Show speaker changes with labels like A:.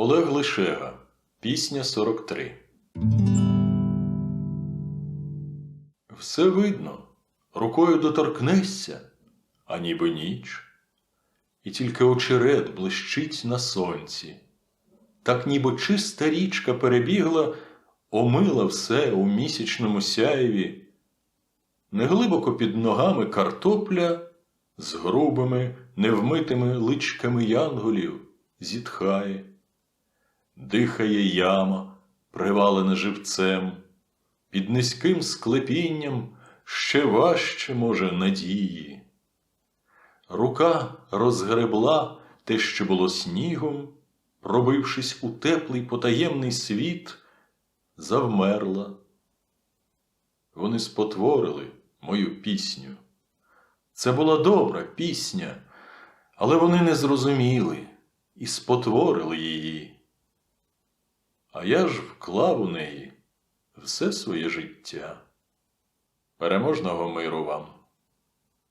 A: Олег Лишега. Пісня 43. Все видно. Рукою доторкнешся, а ніби ніч. І тільки очерет блищить на сонці. Так ніби чиста річка перебігла, омила все у місячному сяєві. Неглибоко під ногами картопля з грубими, невмитими личками янголів зітхає. Дихає яма, привалена живцем, під низьким склепінням ще важче, може, надії. Рука розгребла те, що було снігом, пробившись у теплий потаємний світ, завмерла. Вони спотворили мою пісню. Це була добра пісня, але вони не зрозуміли і спотворили її. А я ж вклав у неї все своє життя. Переможного миру вам!